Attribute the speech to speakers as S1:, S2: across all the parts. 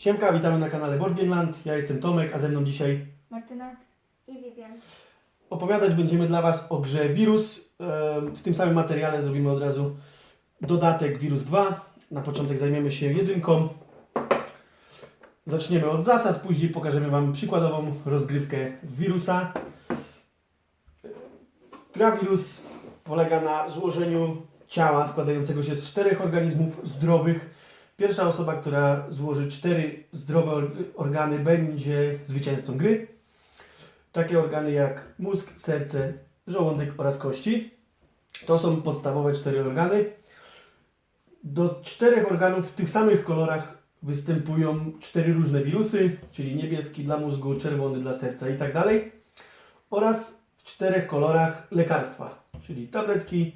S1: Siemka, witamy na kanale Board Game Land. Ja jestem Tomek, a ze mną dzisiaj
S2: Martyna.
S3: I Vivian.
S1: opowiadać będziemy dla Was o grze Wirus. W tym samym materiale zrobimy od razu dodatek Wirus 2. Na początek zajmiemy się jedynką. Zaczniemy od zasad, później pokażemy Wam przykładową rozgrywkę Wirusa. Gra Wirus polega na złożeniu ciała składającego się z czterech organizmów zdrowych. Pierwsza osoba, która złoży cztery zdrowe or- organy, będzie zwycięzcą gry. Takie organy jak mózg, serce, żołądek oraz kości. To są podstawowe cztery organy. Do czterech organów w tych samych kolorach występują cztery różne wirusy, czyli niebieski dla mózgu, czerwony dla serca i tak dalej. Oraz w czterech kolorach lekarstwa, czyli tabletki,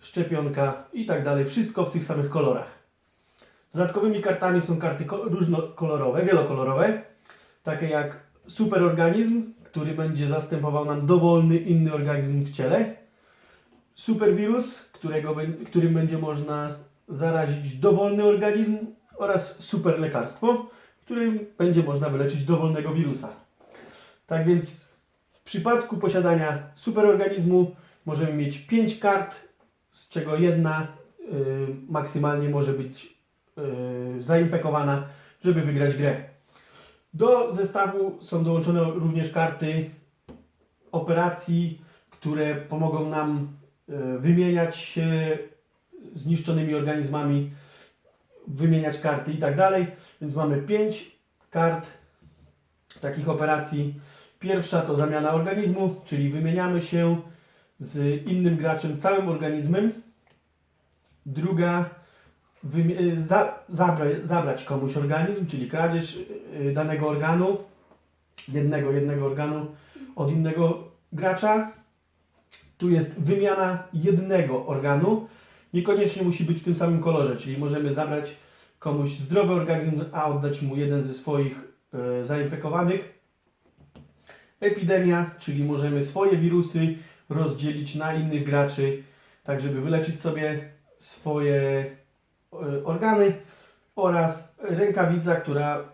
S1: szczepionka i tak dalej. Wszystko w tych samych kolorach. Dodatkowymi kartami są karty ko- różnokolorowe, wielokolorowe, takie jak superorganizm, który będzie zastępował nam dowolny inny organizm w ciele. Superwirus, którego, którym będzie można zarazić dowolny organizm oraz superlekarstwo, którym będzie można wyleczyć dowolnego wirusa. Tak więc w przypadku posiadania superorganizmu możemy mieć 5 kart, z czego jedna y, maksymalnie może być y, zainfekowana, żeby wygrać grę. Do zestawu są dołączone również karty operacji, które pomogą nam e, wymieniać się zniszczonymi organizmami, wymieniać karty i tak dalej. Więc mamy 5 kart takich operacji. Pierwsza to zamiana organizmu, czyli wymieniamy się z innym graczem całym organizmem. Druga za, zabra, zabrać komuś organizm, czyli kradzież y, danego organu, jednego, jednego organu od innego gracza. Tu jest wymiana jednego organu. Niekoniecznie musi być w tym samym kolorze, czyli możemy zabrać komuś zdrowy organizm, a oddać mu jeden ze swoich y, zainfekowanych. Epidemia, czyli możemy swoje wirusy rozdzielić na innych graczy, tak żeby wyleczyć sobie swoje organy oraz rękawica, która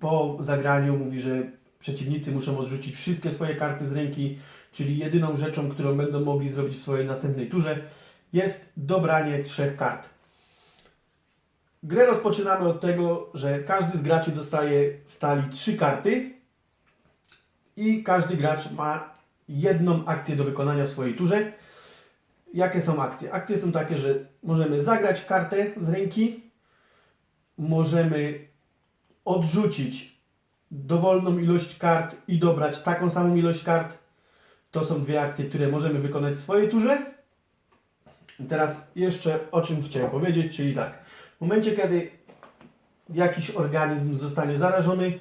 S1: po zagraniu mówi, że przeciwnicy muszą odrzucić wszystkie swoje karty z ręki, czyli jedyną rzeczą, którą będą mogli zrobić w swojej następnej turze jest dobranie trzech kart. Grę rozpoczynamy od tego, że każdy z graczy dostaje stali trzy karty i każdy gracz ma jedną akcję do wykonania w swojej turze. Jakie są akcje? Akcje są takie, że możemy zagrać kartę z ręki, możemy odrzucić dowolną ilość kart i dobrać taką samą ilość kart. To są dwie akcje, które możemy wykonać w swojej turze. I teraz jeszcze o czym chciałem powiedzieć, czyli tak. W momencie, kiedy jakiś organizm zostanie zarażony,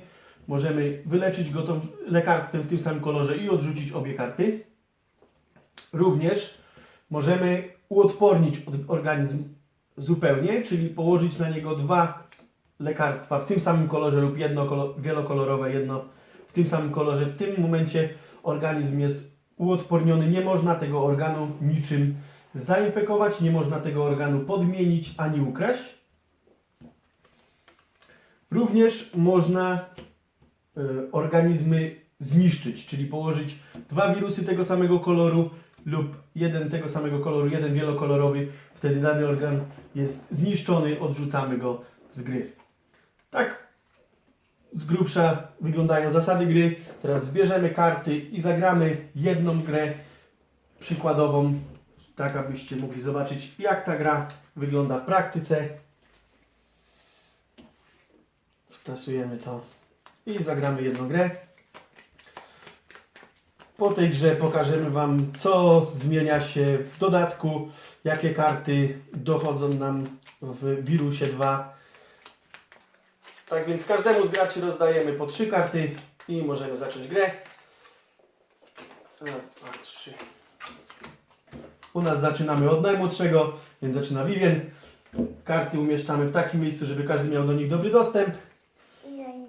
S1: możemy wyleczyć go tą lekarstwem w tym samym kolorze i odrzucić obie karty. Również możemy uodpornić od- organizm zupełnie, czyli położyć na niego dwa lekarstwa w tym samym kolorze lub jedno kolo- wielokolorowe, jedno w tym samym kolorze. W tym momencie organizm jest uodporniony, nie można tego organu niczym zainfekować, nie można tego organu podmienić ani ukraść. Również można y, organizmy zniszczyć, czyli położyć dwa wirusy tego samego koloru lub jeden tego samego koloru, jeden wielokolorowy, wtedy dany organ jest zniszczony, odrzucamy go z gry. Tak z grubsza wyglądają zasady gry. Teraz zbierzemy karty i zagramy jedną grę przykładową, tak abyście mogli zobaczyć jak ta gra wygląda w praktyce. Wtasujemy to i zagramy jedną grę. Po tej grze pokażemy Wam, co zmienia się w dodatku, jakie karty dochodzą nam w Wirusie 2. Tak więc każdemu z graczy rozdajemy po trzy karty i możemy zacząć grę. Raz, dwa, trzy. U nas zaczynamy od najmłodszego, więc zaczyna Vivien. Karty umieszczamy w takim miejscu, żeby każdy miał do nich dobry dostęp.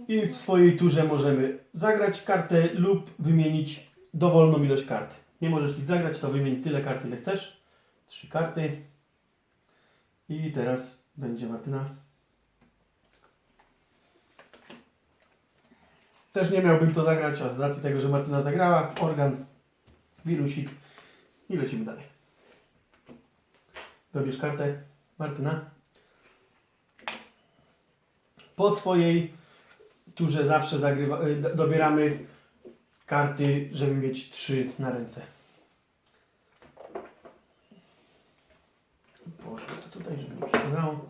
S3: I
S1: w swojej turze możemy zagrać kartę lub wymienić dowolną ilość kart. Nie możesz nic zagrać, to wymień tyle kart, ile chcesz. Trzy karty. I teraz będzie Martyna. też nie miałbym co zagrać, a z racji tego, że Martyna zagrała, organ, wirusik i lecimy dalej. Dobierz kartę, Martyna. Po swojej turze zawsze zagrywa, y, dobieramy karty, żeby mieć trzy na ręce. Położę to tutaj, żeby nie przeszkadzało.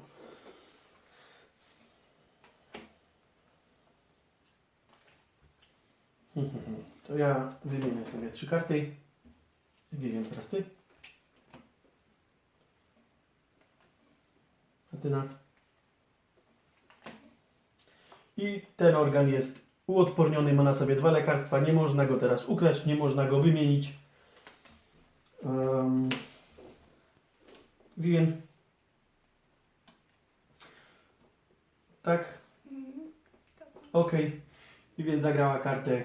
S1: To ja wymienię sobie trzy karty. Wymienię teraz ty. Martyna. I ten organ jest uodporniony, ma na sobie dwa lekarstwa. Nie można go teraz ukraść, nie można go wymienić. Um, Vivien. Tak? Ok. Vivien zagrała kartę,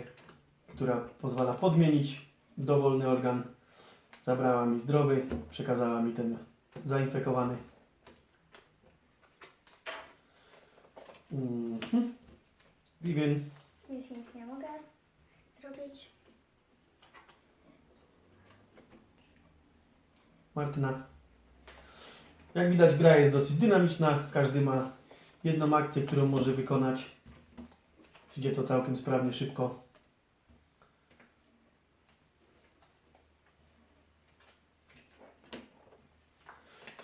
S1: która pozwala podmienić dowolny organ. Zabrała mi zdrowy, przekazała mi ten zainfekowany. Mhm. Vivien.
S3: Już nic nie mogę zrobić.
S1: Martyna. Jak widać, gra jest dosyć dynamiczna. Każdy ma jedną akcję, którą może wykonać. Idzie to całkiem sprawnie, szybko.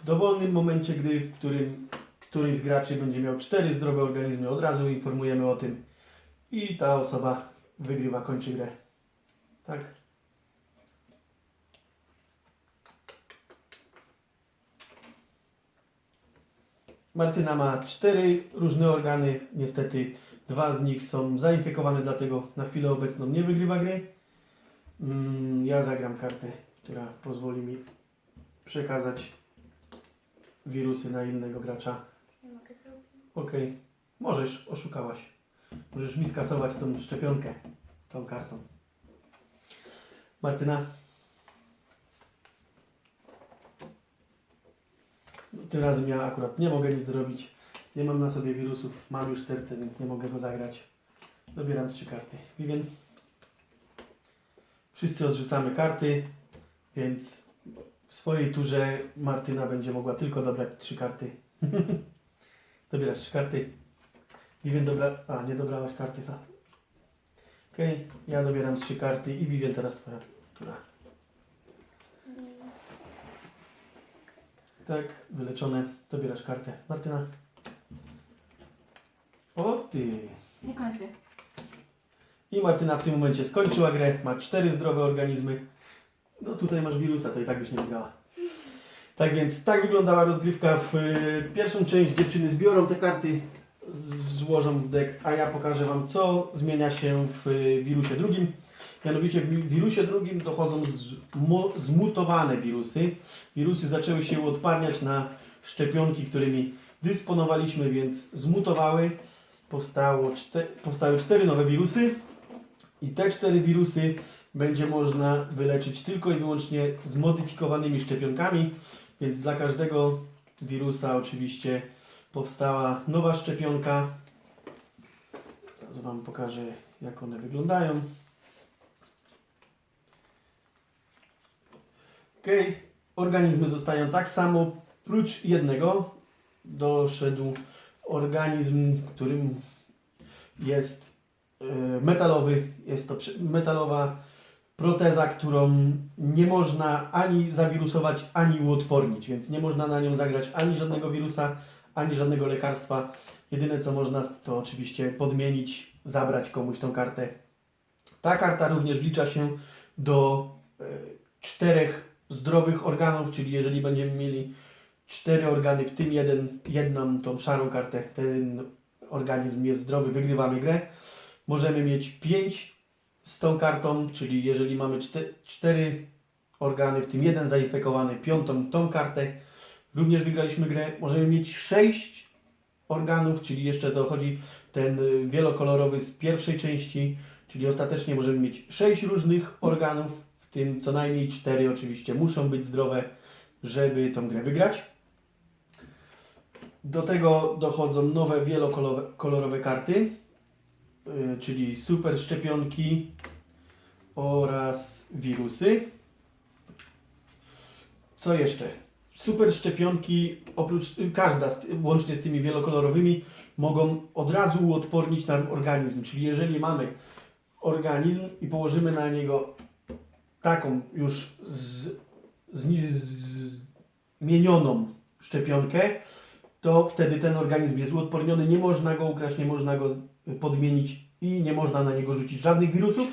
S1: W dowolnym momencie gry, w którym któryś z graczy będzie miał cztery zdrowe organizmy, od razu informujemy o tym i ta osoba wygrywa, kończy grę. Tak? Martyna ma cztery różne organy. Niestety dwa z nich są zainfekowane, dlatego na chwilę obecną nie wygrywa gry. Mm, Ja zagram kartę, która pozwoli mi przekazać wirusy na innego gracza.
S3: Nie mogę zrobić.
S1: Okej, możesz, oszukałaś. Możesz mi skasować tą szczepionkę, tą kartą. Martyna. No, Tym razem ja akurat nie mogę nic zrobić. Nie mam na sobie wirusów, mam już serce, więc nie mogę go zagrać. Dobieram trzy karty. Vivien. Wszyscy odrzucamy karty, więc w swojej turze Martyna będzie mogła tylko dobrać trzy karty. Dobierasz trzy karty. Vivien dobra... A, nie dobrałaś karty. tak. Okej, ja dobieram trzy karty i Vivien teraz twoja tura. Tak, wyleczone. Dobierasz kartę. Martyna. O ty!
S2: Nie kończ gry.
S1: I Martyna w tym momencie skończyła grę. Ma cztery zdrowe organizmy. No tutaj masz wirusa, to i tak byś nie wygrała. Tak więc tak wyglądała rozgrywka. W y, pierwszą część dziewczyny zbiorą te karty, złożą w deck, a ja pokażę Wam, co zmienia się w y, wirusie drugim. Mianowicie w wi- wirusie drugim dochodzą zmu- zmutowane wirusy. Wirusy zaczęły się uodparniać na szczepionki, którymi dysponowaliśmy, więc zmutowały. Powstało czte, powstały cztery nowe wirusy. I te cztery wirusy będzie można wyleczyć tylko i wyłącznie zmodyfikowanymi szczepionkami, więc dla każdego wirusa oczywiście powstała nowa szczepionka. Teraz Wam pokażę, jak one wyglądają. Ok, organizmy zostają tak samo, prócz jednego doszedł organizm, którym jest e, metalowy. Jest to metalowa proteza, którą nie można ani zawirusować, ani uodpornić, więc nie można na nią zagrać ani żadnego wirusa, ani żadnego lekarstwa. Jedyne co można to oczywiście podmienić, zabrać komuś tą kartę. Ta karta również wlicza się do e, czterech zdrowych organów, czyli jeżeli będziemy mieli cztery organy, w tym jeden, jedną tą szarą kartę, ten organizm jest zdrowy, wygrywamy grę. Możemy mieć pięć z tą kartą, czyli jeżeli mamy czte, cztery organy, w tym jeden zainfekowany, piątą tą kartę, również wygraliśmy grę. Możemy mieć sześć organów, czyli jeszcze dochodzi ten y, wielokolorowy z pierwszej części, czyli ostatecznie możemy mieć sześć różnych organów, w tym co najmniej cztery oczywiście muszą być zdrowe, żeby tą grę wygrać. Do tego dochodzą nowe wielokolorowe kolorowe karty. y, czyli super szczepionki oraz wirusy. Co jeszcze? Super szczepionki, oprócz każda, łącznie z tymi wielokolorowymi, mogą od razu uodpornić nam organizm. Czyli jeżeli mamy organizm i położymy na niego taką już z, z, zmienioną szczepionkę, to wtedy ten organizm jest uodporniony, nie można go ukraść, nie można go podmienić i nie można na niego rzucić żadnych wirusów.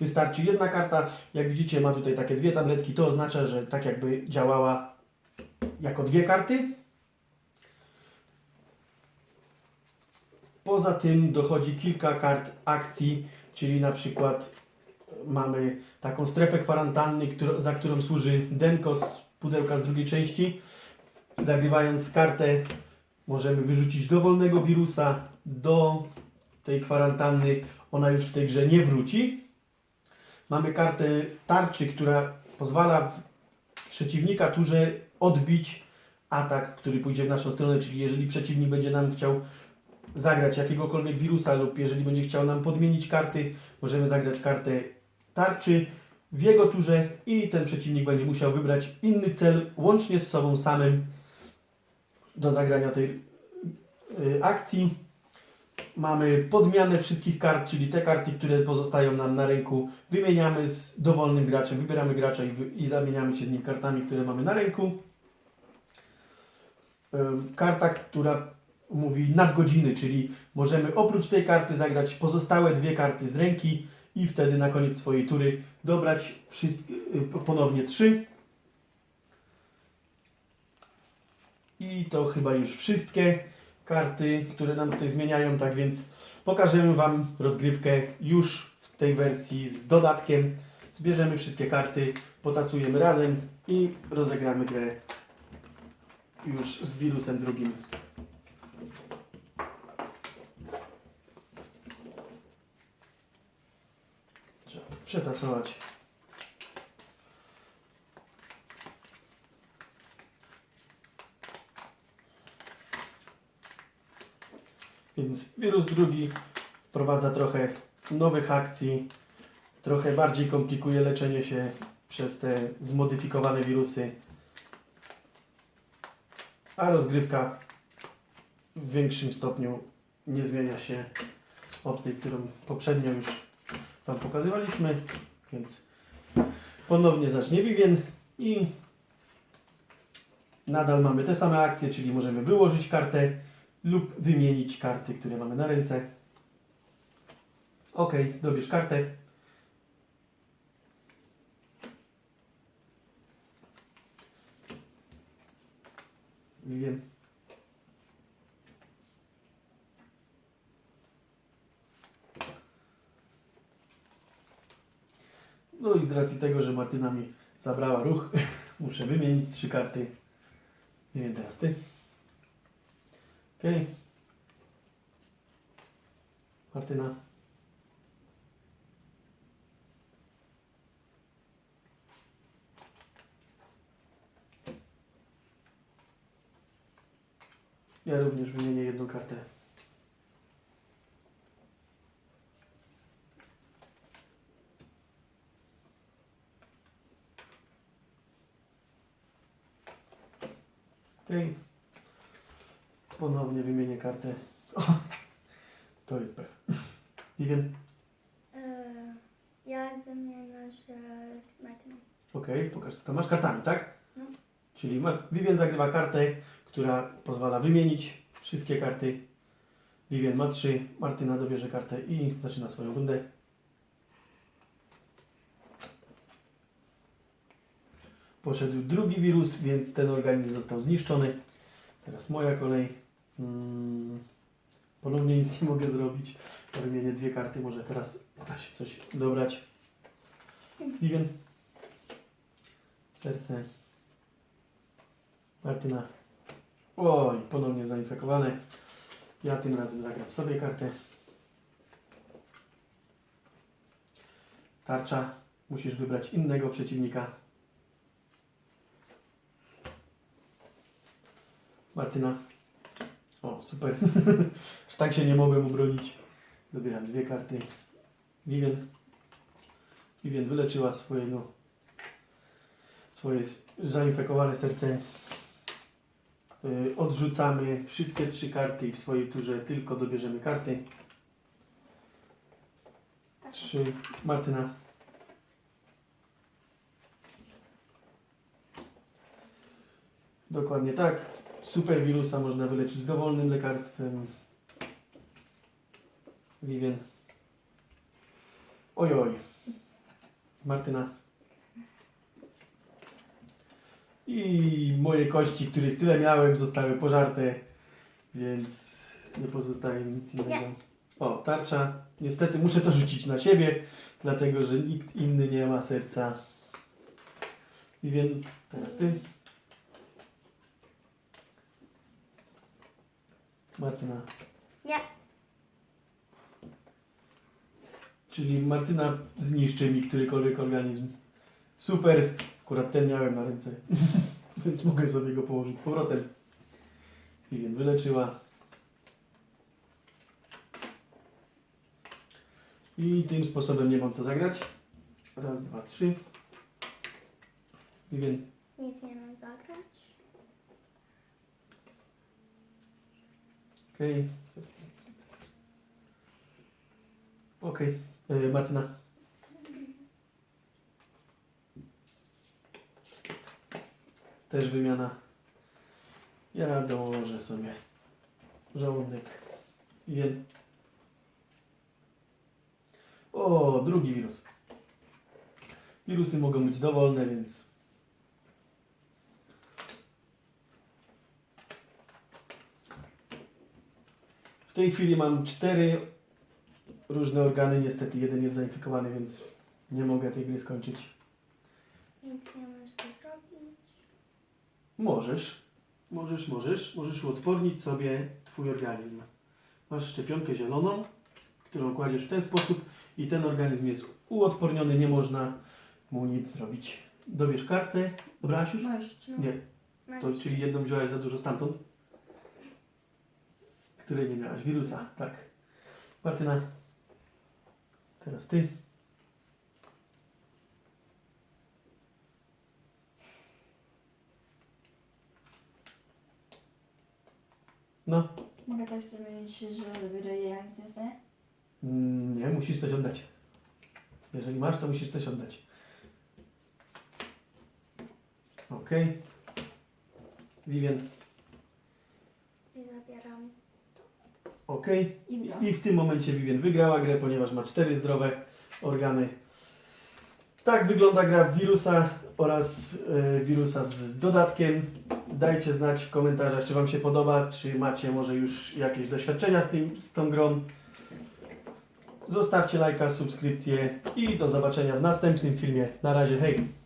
S1: Wystarczy jedna karta. Jak widzicie, ma tutaj takie dwie tabletki. To oznacza, że tak jakby działała jako dwie karty. Poza tym dochodzi kilka kart akcji, czyli na przykład mamy taką strefę kwarantanny, za którą służy Denko z pudełka z drugiej części. Zagrywając kartę możemy wyrzucić dowolnego wirusa do tej kwarantanny. Ona już w tej grze nie wróci. Mamy kartę tarczy, która pozwala przeciwnika turze odbić atak, który pójdzie w naszą stronę, czyli jeżeli przeciwnik będzie nam chciał zagrać jakiegokolwiek wirusa lub jeżeli będzie chciał nam podmienić karty, możemy zagrać kartę tarczy w jego turze i ten przeciwnik będzie musiał wybrać inny cel łącznie z sobą samym do zagrania tej y, akcji. Mamy podmianę wszystkich kart, czyli te karty, które pozostają nam na ręku, wymieniamy z dowolnym graczem, wybieramy gracza i, i zamieniamy się z nim kartami, które mamy na ręku. Karta, która mówi nadgodziny, czyli możemy oprócz tej karty zagrać pozostałe dwie karty z ręki i wtedy na koniec swojej tury dobrać wszystkie, ponownie trzy. I to chyba już wszystkie karty, które nam tutaj zmieniają, tak więc pokażemy Wam rozgrywkę już w tej wersji z dodatkiem. Zbierzemy wszystkie karty, potasujemy razem i rozegramy grę już z wirusem drugim. Trzeba przetasować. Więc wirus drugi wprowadza trochę nowych akcji, trochę bardziej komplikuje leczenie się przez te zmodyfikowane wirusy, a rozgrywka w większym stopniu nie zmienia się od tej, którą poprzednio już Wam pokazywaliśmy, więc ponownie zacznie Vivien i nadal mamy te same akcje, czyli możemy wyłożyć kartę lub wymienić karty, które mamy na ręce. Ok, dobierz kartę. Vivien. No i z racji tego, że Martyna mi zabrała ruch, muszę wymienić trzy karty. Nie wiem, teraz ty. Okej. Martyna. Ja również wymienię jedną kartę. Okej. Ponownie wymienię kartę. O, to jest pech. Vivien.
S3: E, ja zamieniam się z Martyną.
S1: Okej, pokaż co tam masz kartami, tak?
S3: No.
S1: Czyli ma, Vivien zagrywa kartę, która pozwala wymienić wszystkie karty. Vivien ma trzy, Martyna dobierze kartę i zaczyna swoją rundę. Poszedł drugi wirus, więc ten organizm został zniszczony. Teraz moja kolej. Mm, ponownie nic nie mogę zrobić. Wymienię dwie karty, może teraz uda się coś dobrać. Vivien. Serce. Martyna. Oj, ponownie zainfekowane. Ja tym razem zagram sobie kartę. Tarcza. Musisz wybrać innego przeciwnika. Martyna. O, super. Aż tak się nie mogłem obronić. Dobieram dwie karty. Vivien. Vivien wyleczyła swojego, swoje zainfekowane serce. Y, Odrzucamy wszystkie trzy karty i w swojej turze tylko dobierzemy karty. Trzy. Martyna. Dokładnie tak. Superwirusa można wyleczyć dowolnym lekarstwem. Vivien. Oj, oj. Martyna. I moje kości, których tyle miałem, zostały pożarte, więc nie pozostaje mi nic innego. O, tarcza. Niestety muszę to rzucić na siebie, dlatego że nikt inny nie ma serca. Vivien, teraz ty. Martyna.
S3: Nie.
S1: Czyli Martyna zniszczy mi którykolwiek organizm. Super. Akurat ten miałem na ręce. Więc mogę sobie go położyć z powrotem. Vivien wyleczyła. I tym sposobem nie mam co zagrać. Raz, dwa, trzy. Vivien.
S3: Nic nie mam zagrać.
S1: Okej. Okej. E, Martyna. Też wymiana. Ja dołożę sobie żołądek. Jen. O, drugi wirus. Wirusy mogą być dowolne, więc W tej chwili mam cztery różne organy. Niestety jeden jest zainfekowany, więc nie mogę tej gry skończyć.
S3: Nie zrobić.
S1: Możesz, możesz, możesz, możesz uodpornić sobie Twój organizm. Masz szczepionkę zieloną, którą kładziesz w ten sposób i ten organizm jest uodporniony, nie można mu nic zrobić. Dobierz kartę. Dobrałaś już? Nie. To czyli jedną wziąłaś za dużo stamtąd? Której nie miałaś? Wirusa, tak. Martyna. Teraz ty. No,
S2: Mogę tak zmienić, że wydaje ja nic nie stanie?
S1: mm, nie, musisz coś oddać. Jeżeli masz, to musisz coś oddać. Ok. Vivien,
S3: I zabieram.
S1: ok.
S2: I gra.
S1: I w tym momencie Vivien wygrała grę, ponieważ ma cztery zdrowe organy. Tak wygląda gra w wirusa oraz e, wirusa z dodatkiem. Dajcie znać w komentarzach, czy Wam się podoba, czy macie może już jakieś doświadczenia z, tym, z tą grą. Zostawcie lajka, subskrypcję i do zobaczenia w następnym filmie. Na razie, hej!